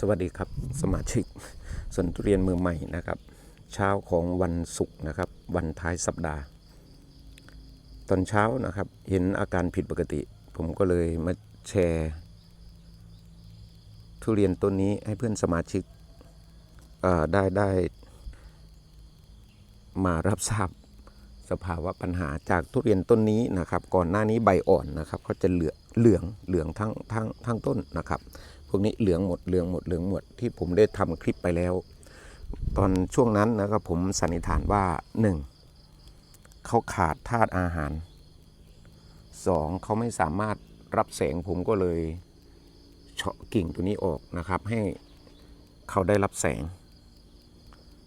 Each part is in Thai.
สวัสดีครับสมาชิกสวนทุเรียนมือใหม่นะครับ เช้าของวันศุกร์นะครับ วันท้ายสัปดาห์ ตอนเช้านะครับ เห็นอาการผิดปกติ ผมก็เลยมาแชร์ ทุเรียนต้นนี้ให้เพื่อนสมาชิกได้ได้มารับทราบสภาวะปัญหาจากทุเรียนต้นนี้นะครับ ก่อนหน้านี้ใบอ่อนนะครับเขาจะเหลืองเหลืองเหลืองทั้งทั้งทั้งต้นนะครับ วกนี้เหลืองหมดเหลืองหมดเหลืองหมดที่ผมได้ทำคลิปไปแล้ว ตอนช่วงนั้นนะครับผมสันนิษฐานว่าหนึ่งเขาขาดธาตุอาหารสองเขาไม่สามารถรับแสงผมก็เลยเฉาะกิ่งตัวนี้ออกนะครับ ให้เขาได้รับแสง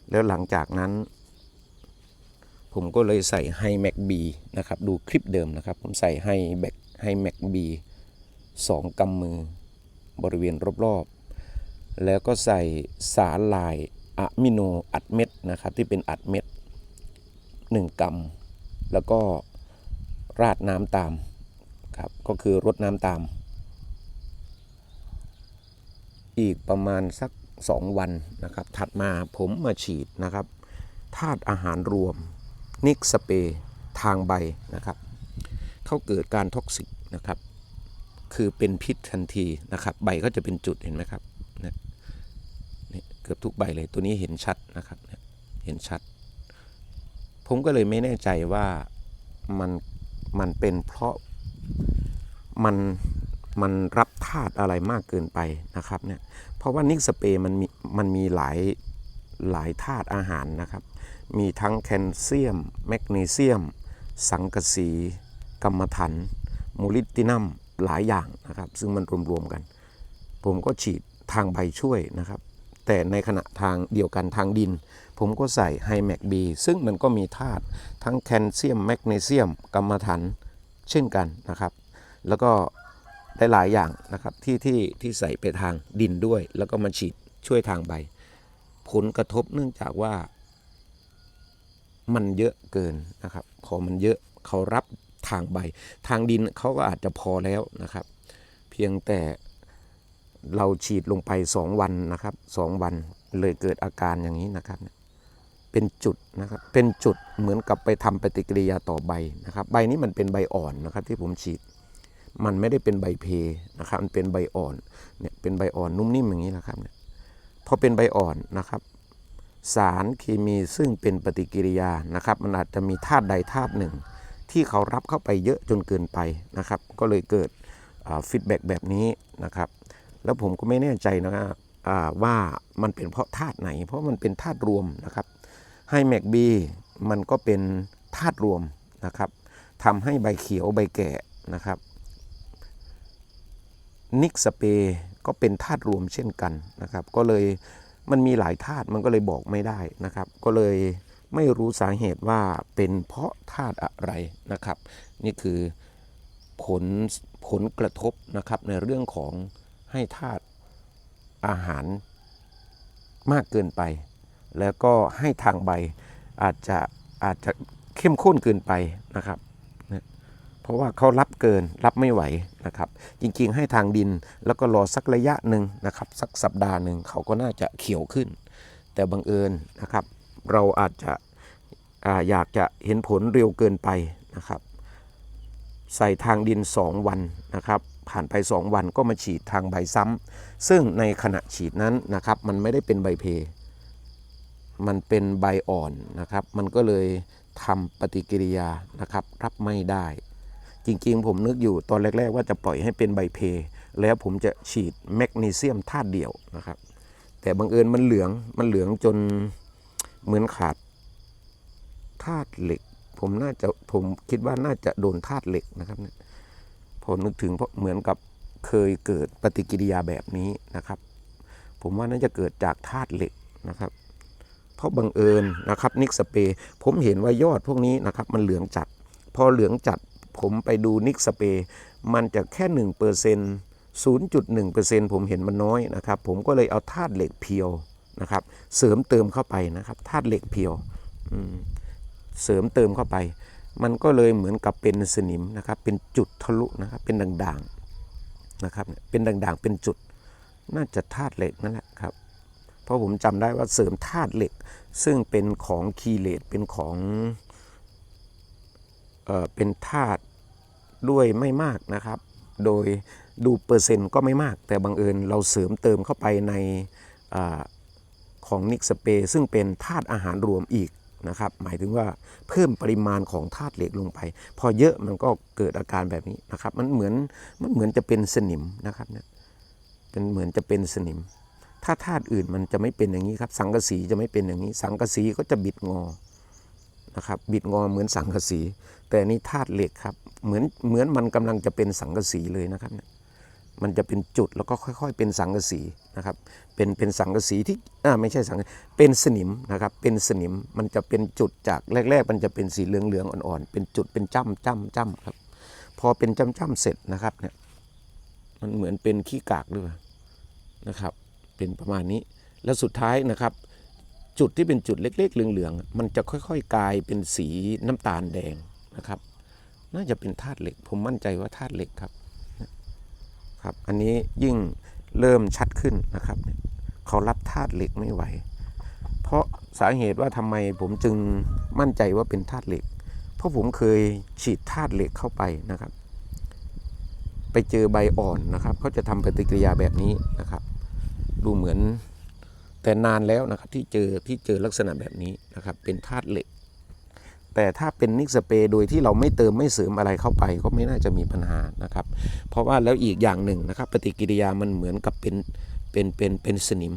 แล้วหลังจากนั้น ผมก็เลยใส่ไฮแม็กบีนะครับ ดูคลิปเดิมนะครับ ผมใส่ไฮแบ็กไฮแม็กบีสองกำมือ บริเวณรอบๆ แล้วก็ใส่สารลายอะมิโนอัดเม็ดนะครับที่เป็นอัดเม็ด1กรัมแล้วก็ราดน้ำตามครับก็คือรดน้ำตาม อีกประมาณสัก 2 วันนะครับ ถัดมาผมมาฉีดนะครับธาตุอาหารรวมนิกสเปรย์ทางใบนะครับ เขาเกิดการท็อกซิกนะครับ คือเป็นพิษทันทีนะครับ ใบก็จะเป็นจุดเห็นไหมครับเนี่ยนี่เกือบทุกใบเลยตัวนี้เห็นชัดนะครับเห็นชัด ผมก็เลยไม่แน่ใจว่ามันมันเป็นเพราะมันมันรับธาตุอะไรมากเกินไปนะครับเนี่ยเพราะว่านิกสเปรย์มันมีมันมีหลายหลายธาตุอาหารนะครับ มีทั้งแคลเซียม แมกนีเซียม สังกะสี กรรมฐานมูลิตินัม หลายอย่างนะครับ ซึ่งมันรวมๆกัน ผมก็ฉีดทางใบช่วยนะครับ แต่ในขณะทางเดียวกันทางดิน ผมก็ใส่ไฮแมกบีซึ่งมันก็มีธาตุทั้งแคลเซียมแมกนีเซียมกรรมฐานเช่นกันนะครับ แล้วก็ได้หลายอย่างนะครับที่ที่ที่ใส่ไปทางดินด้วย แล้วก็มาฉีดช่วยทางใบ ผลกระทบเนื่องจากว่ามันเยอะเกินนะครับ พอมันเยอะเขารับ ทางใบ ทางดินเขาก็อาจจะพอแล้วนะครับ เพียงแต่เราฉีดลงไป 2 วันนะครับสองวันเลยเกิดอาการอย่างนี้นะครับ เป็นจุดนะครับ เป็นจุดเหมือนกับไปทำปฏิกิริยาต่อใบนะครับ ใบนี้มันเป็นใบอ่อนนะครับ ที่ผมฉีด มันไม่ได้เป็นใบเพนะครับ มันเป็นใบอ่อน เนี่ยเป็นใบอ่อนนุ่มนิ่มอย่างนี้นะครับเนี่ยพอเป็นใบอ่อนนะครับ สารเคมีซึ่งเป็นปฏิกิริยานะครับ มันอาจจะมีธาตุใดธาตุหนึ่ง ที่เขารับเข้าไปเยอะจนเกินไปนะครับ ก็เลยเกิดฟีดแบ็กแบบนี้นะครับ แล้วผมก็ไม่แน่ใจนะอ่าว่ามันเป็นเพราะธาตุไหน เพราะมันเป็นธาตุรวมนะครับไฮแมกบีมันก็เป็นธาตุรวมนะครับทำให้ใบเขียวใบแก่นะครับนิกสเปก็เป็นธาตุรวมเช่นกันนะครับ ก็เลยมันมีหลายธาตุมันก็เลยบอกไม่ได้นะครับ ก็เลย ไม่รู้สาเหตุว่าเป็นเพราะธาตุอะไรนะครับ นี่คือผลผลกระทบนะครับในเรื่องของให้ธาตุอาหารมากเกินไป แล้วก็ให้ทางใบอาจจะอาจจะเข้มข้นเกินไปนะครับนะเพราะว่าเขารับเกินรับไม่ไหวนะครับ จริงๆ ให้ทางดินแล้วก็รอสักระยะหนึ่งนะครับ สักสัปดาห์หนึ่งเขาก็น่าจะเขียวขึ้น แต่บังเอิญนะครับ เราอาจจะออยากจะเห็นผลเร็วเกินไปนะครับ ใส่ทางดิน 2 วันนะครับ ผ่านไป 2 วันก็มาฉีดทางใบซ้ำซึ่งในขณะฉีดนั้นนะครับมันไม่ได้เป็นใบเพ มันเป็นใบอ่อนนะครับ มันก็เลยทำปฏิกิริยานะครับ รับไม่ได้ จริงๆ ผมนึกอยู่ตอนแรก ๆ ว่าจะปล่อยให้เป็นใบเพ แล้วผมจะฉีดแมกนีเซียมธาตุเดียวนะครับ แต่บังเอิญมันเหลืองมันเหลืองจน เหมือนขาดธาตุเหล็ก ผมน่าจะผมคิดว่าน่าจะโดนธาตุเหล็กนะครับเนี่ยพอนึกถึงเพราะเหมือนกับเคยเกิดปฏิกิริยาแบบนี้นะครับ ผมว่าน่าจะเกิดจากธาตุเหล็กนะครับ เพราะบังเอิญนะครับนิกสเปย์ผมเห็นว่ายอดพวกนี้นะครับมันเหลืองจัด พอเหลืองจัดผมไปดูนิกสเปย์มันจะแค่หนึ่งเปอร์เซ็นต์ศูนย์จุดหนึ่งเปอร์เซ็นต์ผมเห็นมันน้อยนะครับ ผมก็เลยเอาธาตุเหล็กเพียว นะครับ เสริมเติมเข้าไปนะครับธาตุเหล็กเพียวเสริมเติมเข้าไป มันก็เลยเหมือนกับเป็นสนิมนะครับ เป็นจุดทะลุนะครับ เป็นด่างๆนะครับเนี่ยเป็นด่างๆ เป็นจุด น่าจะธาตุเหล็กนั่นแหละครับ เพราะผมจำได้ว่าเสริมธาตุเหล็ก ซึ่งเป็นของคีเลตเป็นของเอ่อเป็นธาตุด้วยไม่มากนะครับ โดยดูเปอร์เซ็นต์ก็ไม่มาก แต่บังเอิญเราเสริมเติมเข้าไปในอา ของนิกสเปร์ซึ่งเป็นธาตุอาหารรวมอีกนะครับ หมายถึงว่าเพิ่มปริมาณของธาตุเหล็กลงไป พอเยอะมันก็เกิดอาการแบบนี้นะครับ มันเหมือนมันเหมือนจะเป็นสนิมนะครับเนี่ยเป็นเหมือนจะเป็นสนิม ถ้าธาตุอื่นมันจะไม่เป็นอย่างนี้ครับ สังกะสีจะไม่เป็นอย่างนี้ สังกะสีก็จะบิดงอนะครับบิดงอเหมือนสังกะสี แต่นี่ธาตุเหล็กครับเหมือนเหมือนมันกำลังจะเป็นสังกะสีเลยนะครับเนี่ย มันจะเป็นจุดแล้วก็ค่อย ๆ เป็นสังกะสีนะครับ เป็นเป็นสังกะสีที่อ่าไม่ใช่สังกะเป็นสนิมนะครับ เป็นสนิมมันจะเป็นจุดจากแรก ๆ มันจะเป็นสีเหลืองๆอ่อนๆเป็นจุดเป็นจ้ำจ้ำจ้ำครับ พอเป็นจ้ำจ้ำๆเสร็จนะครับเนี่ยมันเหมือนเป็นขี้กากด้วยนะครับ เป็นประมาณนี้แล้วสุดท้ายนะครับ จุดที่เป็นจุดเล็ก ๆ เหลืองๆมันจะค่อย ๆ กลายเป็นสีน้ำตาลแดงนะครับ น่าจะเป็นธาตุเหล็ก ผมมั่นใจว่าธาตุเหล็กครับ ครับ อันนี้ยิ่งเริ่มชัดขึ้นนะครับเนี่ยเขารับธาตุเหล็กไม่ไหว เพราะสาเหตุว่าทำไมผมจึงมั่นใจว่าเป็นธาตุเหล็ก เพราะผมเคยฉีดธาตุเหล็กเข้าไปนะครับ ไปเจอใบอ่อนนะครับเขาจะทำปฏิกิริยาแบบนี้นะครับ ดูเหมือนแต่นานแล้วนะครับที่เจอที่เจอลักษณะแบบนี้นะครับ เป็นธาตุเหล็ก แต่ถ้าเป็นนิกสเปรย์โดยที่เราไม่เติมไม่เสริมอะไรเข้าไปก็ไม่น่าจะมีปัญหานะครับ เพราะว่าแล้วอีกอย่างหนึ่งนะครับ ปฏิกิริยามันเหมือนกับเป็นเป็นเป็นเป็นสนิม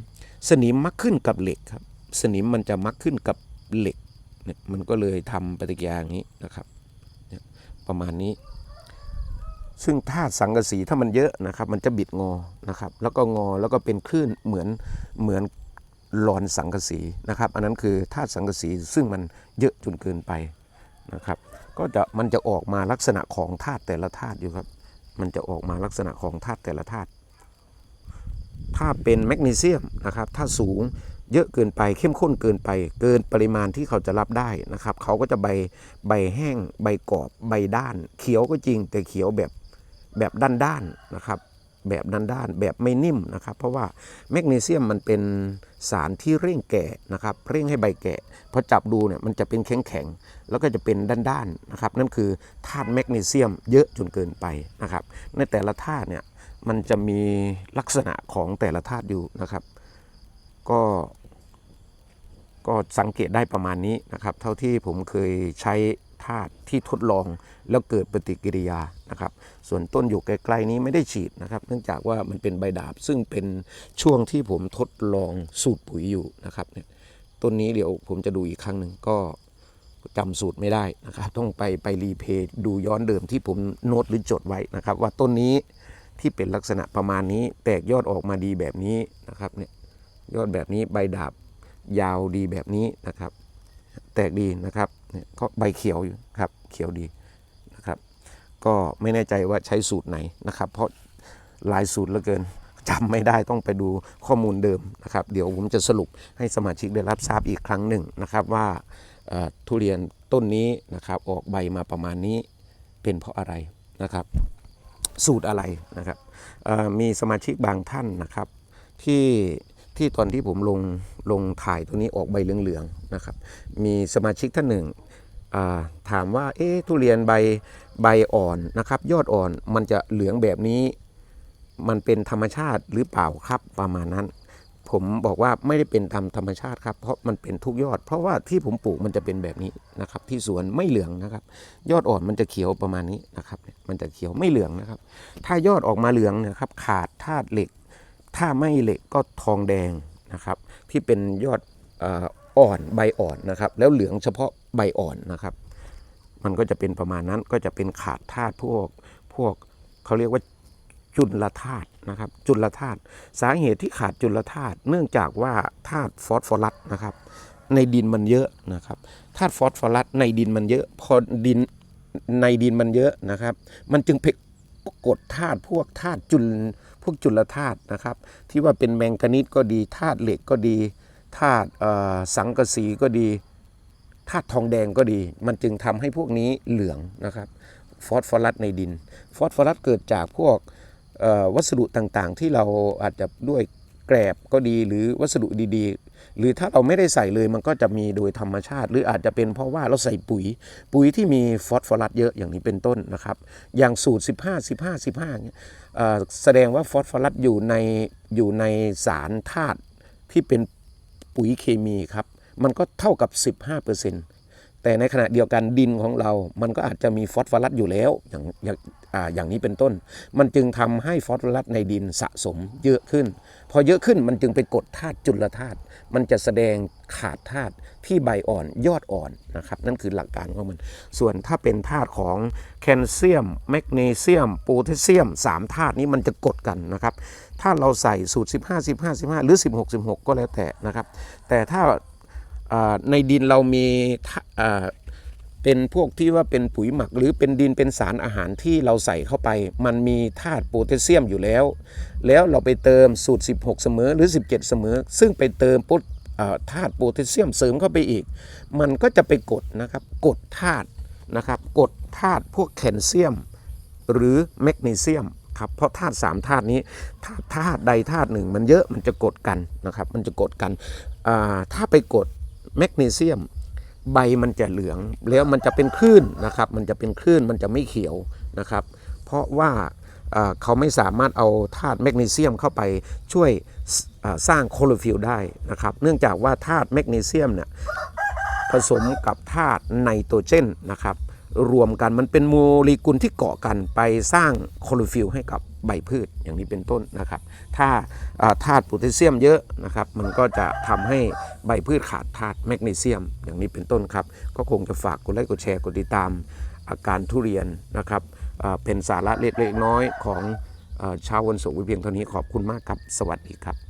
สนิมมักขึ้นกับเหล็กครับ สนิมมันจะมักขึ้นกับเหล็กเนี่ยมันก็เลยทำปฏิกิริยาอย่างนี้นะครับ ประมาณนี้ ซึ่งธาตุสังกะสีถ้ามันเยอะนะครับ มันจะบิดงอนะครับ แล้วก็งอแล้วก็เป็นคลื่นเหมือนเหมือน หลอนสังกะสีนะครับ อันนั้นคือธาตุสังกะสีซึ่งมันเยอะจนเกินไปนะครับ ก็จะมันจะออกมาลักษณะของธาตุแต่ละธาตุอยู่ครับ มันจะออกมาลักษณะของธาตุแต่ละธาตุถ้าเป็นแมกนีเซียมนะครับถ้าสูงเยอะเกินไปเข้มข้นเกินไป เกินปริมาณที่เขาจะรับได้นะครับ เขาก็จะใบใบแห้ง ใบกรอบ ใบด้าน เขียวก็จริงแต่เขียวแบบแบบด้านๆนะครับ แบบด้านๆแบบไม่นิ่มนะครับ เพราะว่าแมกนีเซียมมันเป็นสารที่เร่งแก่นะครับเร่งให้ใบแก่พอจับดูเนี่ยมันจะเป็นแข็งๆแล้วก็จะเป็นด้านๆนะครับ นั่นคือธาตุแมกนีเซียมเยอะจนเกินไปนะครับ ในแต่ละธาตุเนี่ยมันจะมีลักษณะของแต่ละธาตุอยู่นะครับ ก็ก็สังเกตได้ประมาณนี้นะครับ เท่าที่ผมเคยใช้ ธาตุที่ทดลองแล้วเกิดปฏิกิริยานะครับ ส่วนต้นอยู่ไกลๆนี้ไม่ได้ฉีดนะครับ เนื่องจากว่ามันเป็นใบดาบ ซึ่งเป็นช่วงที่ผมทดลองสูตรปุ๋ยอยู่นะครับเนี่ยต้นนี้เดี๋ยวผมจะดูอีกครั้งหนึ่งก็จำสูตรไม่ได้นะครับ ต้องไปไปรีเพย์ดูย้อนเดิมที่ผมโน้ตหรือจดไว้นะครับ ว่าต้นนี้ที่เป็นลักษณะประมาณนี้ แตกยอดออกมาดีแบบนี้นะครับเนี่ยยอดแบบนี้ใบดาบยาวดีแบบนี้นะครับ แตกดีนะครับ เนี่ยก็ใบเขียวอยู่ครับเขียวดีนะครับ ก็ไม่แน่ใจว่าใช้สูตรไหนนะครับ เพราะหลายสูตรเหลือเกินจำไม่ได้ต้องไปดูข้อมูลเดิมนะครับ เดี๋ยวผมจะสรุปให้สมาชิกได้รับทราบอีกครั้งหนึ่งนะครับว่าทุเรียนต้นนี้นะครับออกใบมาประมาณนี้เป็นเพราะอะไรนะครับ สูตรอะไรนะครับมีสมาชิกบางท่านนะครับที่ ที่ตอนที่ผมลงลงถ่ายตัวนี้ออกใบเหลืองๆนะครับ มีสมาชิกท่านหนึ่งาถามว่าเอ๊ะทุเรียนใบใบอ่อนนะครับ ยอดอ่อนมันจะเหลืองแบบนี้ มันเป็นธรรมชาติหรือเปล่าครับประมาณนั้น ผมบอกว่าไม่ได้เป็นตามธรรมชาติครับ เพราะมันเป็นทุกยอด เพราะว่าที่ผมปลูกมันจะเป็นแบบนี้นะครับ ที่สวนไม่เหลืองนะครับ ยอดอ่อนมันจะเขียวประมาณนี้นะครับ มันจะเขียวไม่เหลืองนะครับ ถ้ายอดออกมาเหลืองนะครับ ขาดธาตุเหล็ก ถ้าไม่เหล็กก็ทองแดงนะครับ ที่เป็นยอดอ่ออ่อนใบอ่อนนะครับ แล้วเหลืองเฉพาะใบอ่อนนะครับ มันก็จะเป็นประมาณนั้นก็จะเป็นขาดธาตุพวกพวกเขาเรียกว่าจุลธาตุนะครับ จุลธาตุสาเหตุที่ขาดจุลธาตุเนื่องจากว่าธาตุฟอสฟอรัสนะครับ ในดินมันเยอะนะครับธาตุฟอสฟอรัสในดินมันเยอะ พอดินในดินมันเยอะนะครับ มันจึงไปกดธาตุพวกธาตุจุล พวกจุลธาตุนะครับ ที่ว่าเป็นแมงกานีสก็ดีธาตุเหล็กก็ดีธาตุสังกะสีก็ดีธาตุทองแดงก็ดี มันจึงทำให้พวกนี้เหลืองนะครับ ฟอสฟอรัสในดิน ฟอสฟอรัสเกิดจากพวกวัสดุต่างๆ ที่เราอาจจะด้วย แกรบก็ดีหรือวัสดุดีๆ หรือถ้าเราไม่ได้ใส่เลยมันก็จะมีโดยธรรมชาติ หรืออาจจะเป็นเพราะว่าเราใส่ปุ๋ย ปุ๋ยที่มีฟอสฟอรัสเยอะอย่างนี้เป็นต้นนะครับ อย่างสูตร 15 15 15เนี่ยเอ่อแสดงว่าฟอสฟอรัสอยู่ในอยู่ในสารธาตุที่เป็นปุ๋ยเคมีครับ มันก็เท่ากับ 15% แต่ในขณะเดียวกันดินของเรา มันก็อาจจะมีฟอสฟอรัสอยู่แล้วอย่างอย่างอ่าอย่างนี้เป็นต้น มันจึงทำให้ฟอสฟอรัสในดินสะสมเยอะขึ้น พอเยอะขึ้นมันจึงไปกดธาตุจุลธาตุ มันจะแสดงขาดธาตุที่ใบอ่อนยอดอ่อนนะครับ นั่นคือหลักการของมัน ส่วนถ้าเป็นธาตุของแคลเซียม แมกนีเซียม โพแทสเซียม3ธาตุนี้มันจะกดกันนะครับ ถ้าเราใส่สูตร 15 15 15 หรือ 16 16 ก็แล้วแต่นะครับ แต่ถ้า ในดินเรามีเป็นพวกที่ว่าเป็นปุ๋ยหมัก หรือเป็นดินเป็นสารอาหารที่เราใส่เข้าไป มันมีธาตุโพแทสเซียมอยู่แล้ว แล้วเราไปเติมสูตร 16 เสมอหรือ 17 เสมอ ซึ่งไปเติมปุ๊บธาตุโพแทสเซียมเสริมเข้าไปอีก มันก็จะไปกดนะครับกดธาตุนะครับกดธาตุพวกแคลเซียม หรือแมกนีเซียมครับเพราะธาตุสามธาตุนี้ธาตุใดธาตุหนึ่ง มันเยอะมันจะกดกันนะครับมันจะกดกันถ้าไปกด แมกนีเซียม ใบมันจะเหลือง แล้วมันจะเป็นคลื่นนะครับ มันจะเป็นคลื่นมันจะไม่เขียวนะครับ เพราะว่าเขาไม่สามารถเอาธาตุแมกนีเซียมเข้าไปช่วยสอ่าสร้างโคลอฟิลได้นะครับ เนื่องจากว่าธาตุแมกนีเซียมเนี่ยผสมกับธาตุไนโตรเจนนะครับ รวมกันมันเป็นโมเลกุลที่เกาะกันไปสร้างโคลอฟิลให้กับใบพืชอย่างนี้เป็นต้นนะครับ ถ้าธาตุโพแทสเซียมเยอะนะครับ มันก็จะทำให้ใบพืชขาดธาตุแมกนีเซียม อย่างนี้เป็นต้นครับ ก็คงจะฝากกดไลค์กดแชร์กดติดตามอาการทุเรียนนะครับเป็นสาระเล็กๆน้อยของอชาววันศุกร์เพียงเท่านี้ขอบคุณมากครับ สวัสดีครับ